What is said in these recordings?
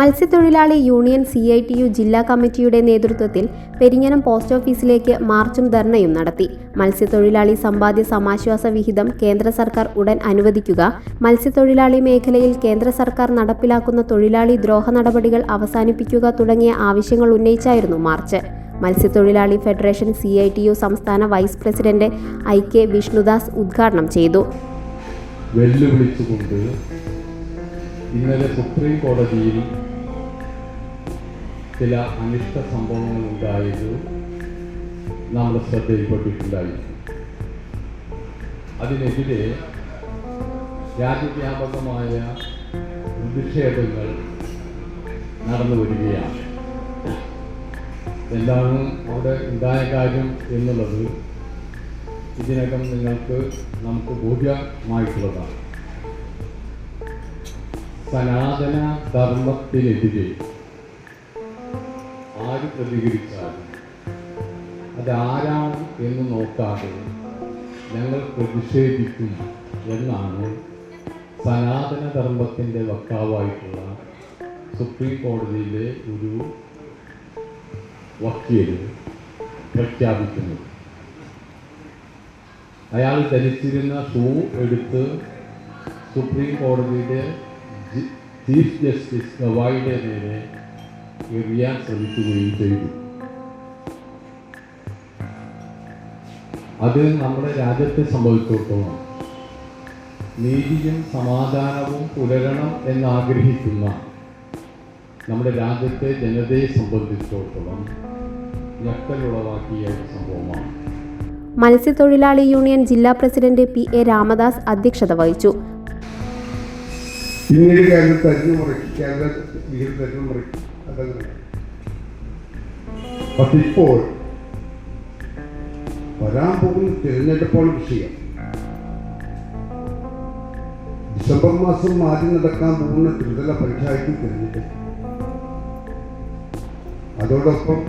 മത്സ്യത്തൊഴിലാളി union C I T U ജില്ലാ കമ്മിറ്റിയുടെ നേതൃത്വത്തിൽ പെരിഞ്ഞനം പോസ്റ്റ് ഓഫീസിലേക്ക് മാർച്ചും ധർണയും നടത്തി. മത്സ്യത്തൊഴിലാളി സമ്പാദ്യ സമാശ്വാസ വിഹിതം കേന്ദ്ര സർക്കാർ ഉടൻ അനുവദിക്കുക. മത്സ്യത്തൊഴിലാളി മേഖലയിൽ കേന്ദ്ര സർക്കാർ നടപ്പിലാക്കുന്ന തൊഴിലാളി ദ്രോഹ നടപടികൾ അവസാനിപ്പിക്കുക തുടങ്ങിയ ആവശ്യങ്ങൾ ഉന്നയിച്ചായിരുന്നു മാർച്ച്. മത്സ്യത്തൊഴിലാളി federation C I T U സംസ്ഥാന vice president I K Vishnudas ഉദ്ഘാടനം ചെയ്തു. വെല്ലുവിളിച്ചുകൊണ്ട് ഇന്നലെ സുപ്രീം കോടതിയിൽ ചില അനിഷ്ട സംഭവങ്ങൾ ഉണ്ടായത് നമ്മുടെ ശ്രദ്ധയിൽപ്പെട്ടിട്ടുണ്ടായിരുന്നു അതിനെതിരെ രാജ്യവ്യാപകമായ പ്രതിഷേധങ്ങൾ നടന്നു വരികയാണ്. എന്താണ് അവിടെ ഉണ്ടായ കാര്യം എന്നുള്ളത് ഇതിനകം നിങ്ങൾക്ക് നമുക്ക് ബോധ്യമായിട്ടുള്ളതാണ്. സനാതന ധർമ്മത്തിനെതിരെ ആര് പ്രതികരിച്ചാലും അതാരാണ് എന്ന് നോക്കാതെ ഞങ്ങൾ പ്രതിഷേധിക്കും എന്നാണ് സനാതന ധർമ്മത്തിന്റെ വക്താവായിട്ടുള്ള സുപ്രീം കോടതിയിലെ ഒരു വക്കീൽ പ്രഖ്യാപിക്കുന്നത്. അയാൾ ധരിച്ചിരുന്ന ഷൂ എടുത്ത് സുപ്രീം കോടതിയുടെ ചീഫ് ജസ്റ്റിസ് ഗവായിയുടെ നേരെ എറിയാൻ ശ്രമിക്കുകയും ചെയ്തു. അത് നമ്മുടെ രാജ്യത്തെ സംഭവിച്ചിടത്തോളം നീതിയും സമാധാനവും പുലരണം എന്നാഗ്രഹിക്കുന്ന നമ്മുടെ രാജ്യത്തെ ജനതയെ സംബന്ധിച്ചിടത്തോളം ഞെട്ടലുളവാക്കിയ ഒരു സംഭവമാണ്. മത്സ്യത്തൊഴിലാളി യൂണിയൻ ജില്ലാ പ്രസിഡന്റ് പി എ രാമദാസ് അധ്യക്ഷത വഹിച്ചു. പിന്നീട് കേരളം മുറക്കി കേരള വിഹിതം മുറക്കി അതങ്ങനെ പക്ഷെ ഇപ്പോൾ വരാൻ പോകുന്ന തിരഞ്ഞെടുപ്പാണ് വിഷയം. ഡിസംബർ മാസം ആദ്യം നടക്കാൻ പോകുന്ന ത്രിതല പഞ്ചായത്ത് തിരഞ്ഞെടുപ്പ് അതോടൊപ്പം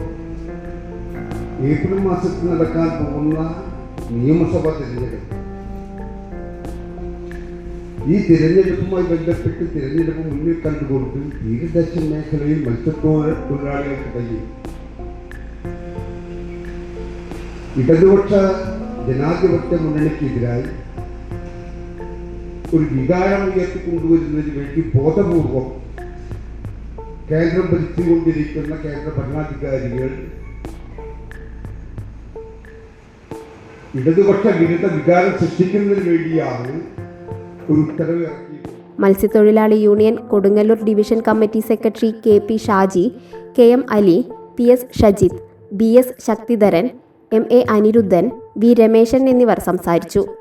ഏപ്രിൽ മാസത്തിൽ നടക്കാൻ പോകുന്ന നിയമസഭാ തിരഞ്ഞെടുപ്പ്. ഈ തിരഞ്ഞെടുപ്പുമായി ബന്ധപ്പെട്ട് തിരഞ്ഞെടുപ്പ് മുന്നിൽ കണ്ടുകൊണ്ട് തീരദേശ മേഖലയിൽ മത്സ്യത്തൊഴിലാളികൾക്കിടയിൽ ഇടതുപക്ഷ ജനാധിപത്യ മുന്നണിക്കെതിരായി ഒരു വികാരം ഉയർത്തിക്കൊണ്ടുവരുന്നതിന് വേണ്ടി ബോധപൂർവം കേന്ദ്രം ഭരിച്ചുകൊണ്ടിരിക്കുന്ന കേന്ദ്ര ഭരണാധികാരികൾ ഇടതുപക്ഷ വിരുദ്ധ വികാരം സൃഷ്ടിക്കുന്നതിന് വേണ്ടിയാണ് മത്സ്യത്തൊഴിലാളി union Kodungallur division committee secretary K P Shaji K M Ali P S Shajith B S Sakthidharan M A Aniruddhan V Rameshan എന്നിവർ സംസാരിച്ചു.